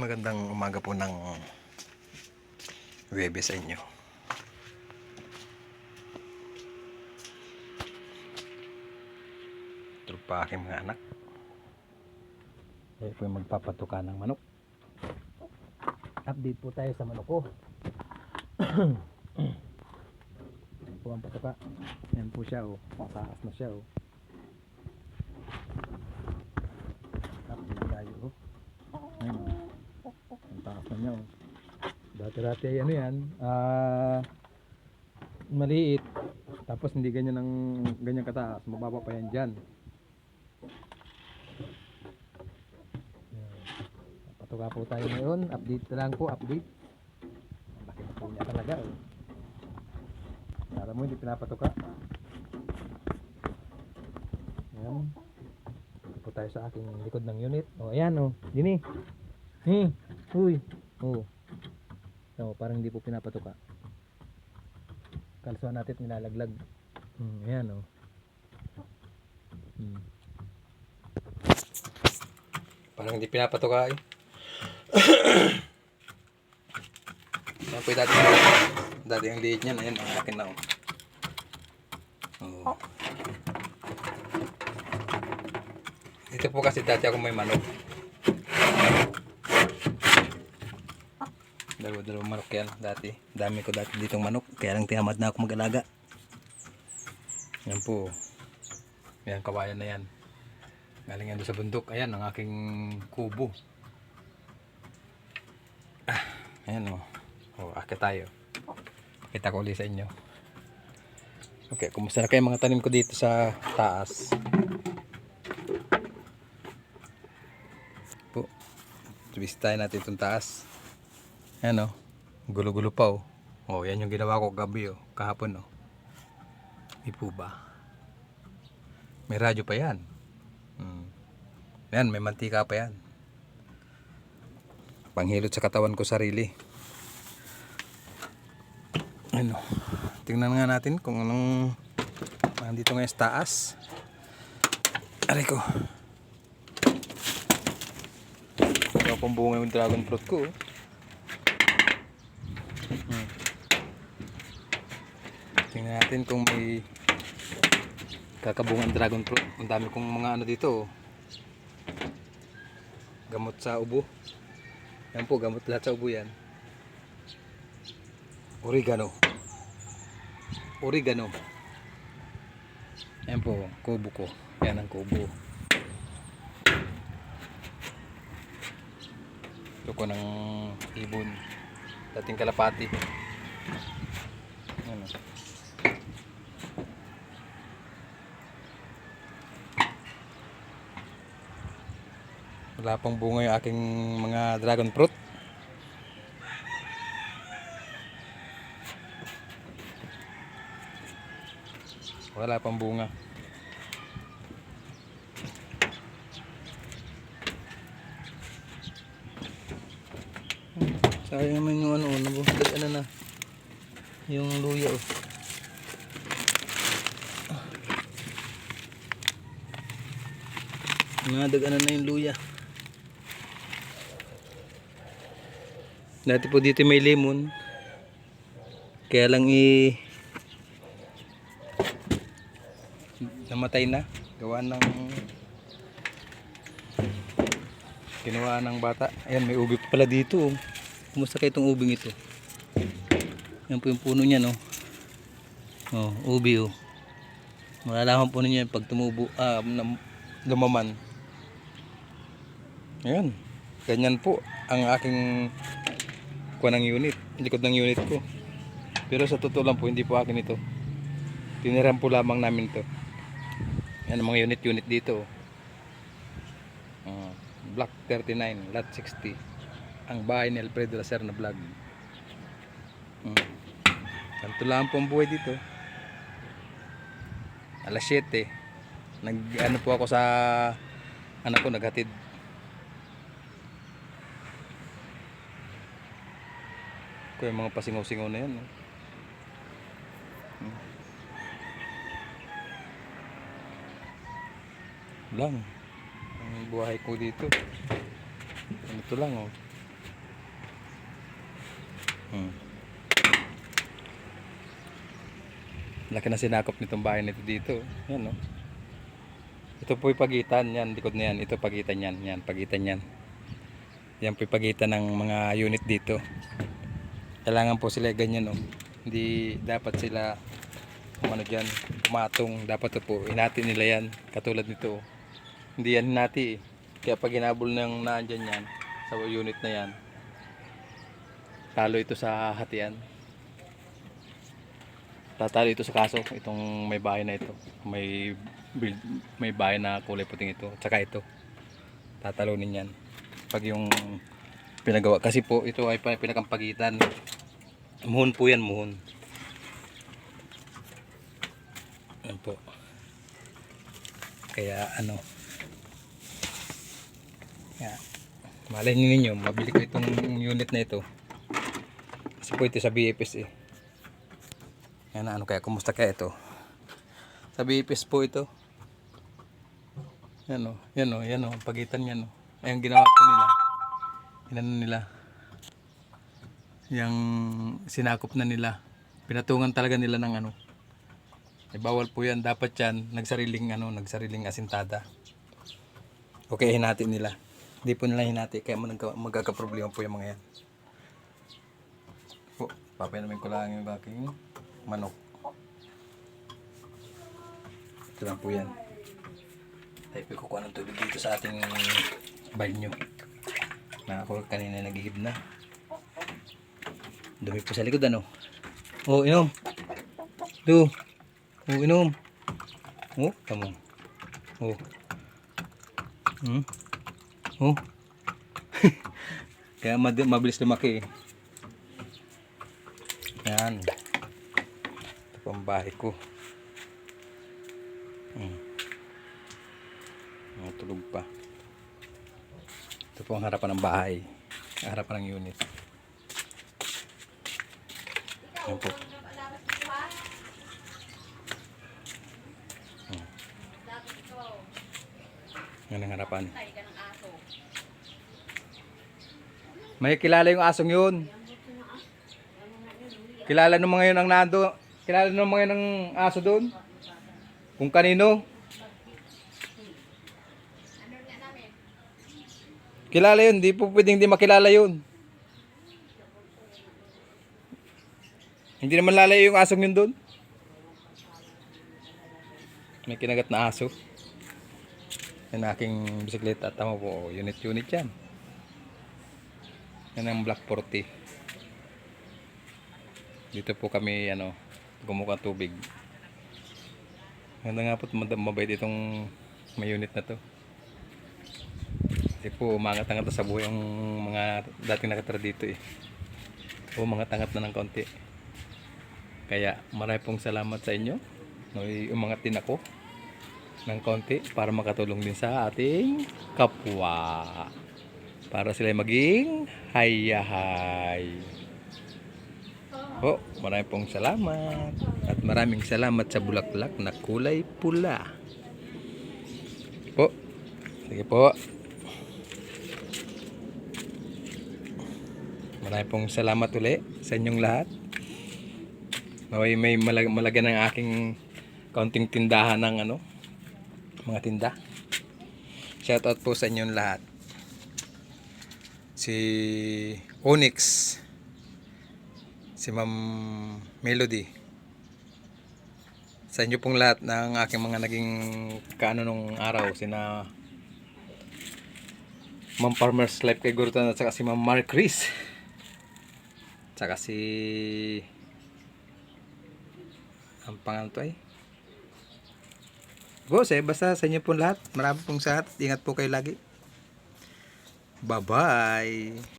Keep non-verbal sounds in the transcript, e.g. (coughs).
Magandang umaga po ng Webe sa inyo. Ito pa mga anak. Tayo po yung magpapatuka ng manok. Update po tayo sa manok ko. (clears throat) Yan po ang patuka. Yan po siya oh. Mataas na siya oh. Update tayo oh. Ayan oh. Ang taas na niya oh. Dati-dati ay ano yan. Ah... maliit. Tapos hindi ganyan ng ganyan kataas. Mababa pa yan dyan. Yan. Patuka po tayo ngayon. Update lang po. Update. Ang laki po niya talaga oh. Kala mo hindi pinapatuka. Ayan. Dito po tayo sa aking likod ng unit. O, ayan o. Dini. Hey. Uy. O. So, parang hindi po pinapatuka. Kalsuhan natin at nilalaglag. Hmm, ayan o. Hmm. Parang hindi pinapatuka eh. (coughs) Yan po yung dati. Dati ang liit niyan. Ayan, ang laki na oh. Oh. Dito po kasi dati ako may manok. Dalawa-dalawa manok yan dati. Dami ko dati ditong manok. Kaya lang tinamad na ako mag-alaga. Yan po. Yan, kawayan na yan. Galing yan sa bundok. Ayan, ang aking kubo. Ah, ayan o. Oh, akit tayo. Kita ko ulit sa inyo. Okay, kumusta na kayo mga tanim ko dito sa taas? Po. Twistahin natin itong taas. Ayan o. Gulo-gulo pa o. Oh, yan yung ginawa ko gabi o. Kahapon o. Di po ba? May radyo pa yan. Hmm. Yan, may mantika pa yan. Panghilot sa katawan ko sarili. Ano? Tingnan nga natin kung anong nandito ngayon sa taas. Aray ko. Ito pong bunga yung dragon fruit ko. oh. Hmm. Tingnan natin kung may kakabungan dragon fruit. Ang dami kong mga ano dito. oh. Gamot sa ubo. Yan po, gamot lahat sa ubo yan. Oregano. Oregano. Yan po, kubo ko. Yan ang kubo. Ito ko ng ibon. Dating kalapati. Ano. Wala pang bunga yung aking mga dragon fruit. Wala pang bunga. Sayang naman yung ano, nabuhagad ano na. Yung luya oh. Nadag ano na yung luya. Dati po dito may lemon. Kaya lang i namatay na gawa ng ginawa ng bata ayan may ubi pa pala dito oh. Kumusta kayo itong ubing ito? Yan po yung puno niya no? Oh ubi oh. Malalaman po ninyo yan pag tumubo ah lumaman. Ayan. Ganyan po ang aking kuha ng unit likod ng unit ko. Pero sa totoo lang po hindi po akin ito. Tiniram po lamang namin to. Yan mga unit-unit dito. Uh, Block 39, Lot 60. Ang bahay ni Alfredo Lacer na vlog. Hmm. Ganito lang po ang buhay dito. Alas 7. Nag ano po ako sa anak ko naghatid. Ko yung mga pasingaw-singaw na yan. Hmm. lang ang buhay ko dito ganito lang oh Hmm. Laki na sinakop nitong bahay nito dito. Yan, no? Ito po yung pagitan. Yan, likod na yan. Ito pagitan yan. Yan, pagitan yan. Yan po yung pagitan ng mga unit dito. Kailangan po sila ganyan, no? Hindi dapat sila ano dyan, kumatong. Dapat po, inati nila yan. Katulad nito. Hindi yan hinati eh. Kaya pag hinabol ng naandyan yan, sa unit na yan, talo ito sa hatian. Tatalo ito sa kaso, itong may bahay na ito. May build, may bahay na kulay puting ito. Tsaka ito. Tatalunin yan. Pag yung pinagawa. Kasi po, ito ay pa- pinakampagitan. Muhon po yan, muhon. Yan po. Kaya ano. Kaya, malay nyo ninyo, mabili ko itong unit na ito. Kasi po ito sa BFS eh. Yan ano kaya, kumusta kaya ito? Sa BFS po ito. Yan o, yan o, yan o, pagitan yan o. Ayun ginawa po nila. Inano nila. Yang sinakop na nila. Pinatungan talaga nila ng ano. Eh, bawal po yan. Dapat yan, nagsariling ano, nagsariling asintada. Okay, hinati nila. Hindi po nila hinati, kaya mag- magkakaproblema po yung mga yan. Po, papayanamin ko lang yung aking manok. Ito lang po yan. Tayo po kukuha ng tubig dito sa ating banyo. Na ako kanina nagigib na. Dumi po sa likod ano. Oh, inom. Do. Oh, inom. Oh, tamo. Oh. Hmm. Oh. (laughs) Kaya mabilis lumaki eh. Yan. Ito po ang bahay ko. Hmm. Oh, tulog pa. Ito po ang harapan ng bahay. Harapan ng unit. Yan po. Hmm. Yan ang harapan. May kilala yung asong yun. Kilala ng mga yun ang nando. Kilala ng mga yun ang aso doon. Kung kanino. Kilala yun. Di po pwedeng di makilala yun. Hindi naman lalayo yung asong yun doon. May kinagat na aso. Yan aking bisikleta. Tama po. Unit-unit yan. Yan ang Black 40. Dito po kami ano, gumuha ng tubig. Ganda nga po mabait itong may unit na to. Kasi po umangat-angat sa buhay ang mga dating nakatira dito eh. O mga tangat na ng konti. Kaya marami pong salamat sa inyo. No, umangat din ako ng konti para makatulong din sa ating kapwa. Para sila maging hayahay. Po, maraming pong salamat. At maraming salamat sa bulaklak na kulay pula. Po. Sige po. Maraming pong salamat uli sa inyong lahat. Naway may malag malagyan ng aking kaunting tindahan ng ano, mga tinda. Shoutout po sa inyong lahat. Si Onyx, si Ma'am Melody. Sa inyo pong lahat ng aking mga naging kaano nung araw, sina Ma'am Farmer's Life kay Gurutan at saka si Ma'am Mark Chris. Tsaka si ang pangalan to ay Boss eh, basta sa inyo pong lahat. Marami pong sa lahat. Ingat po kayo lagi. Bye-bye.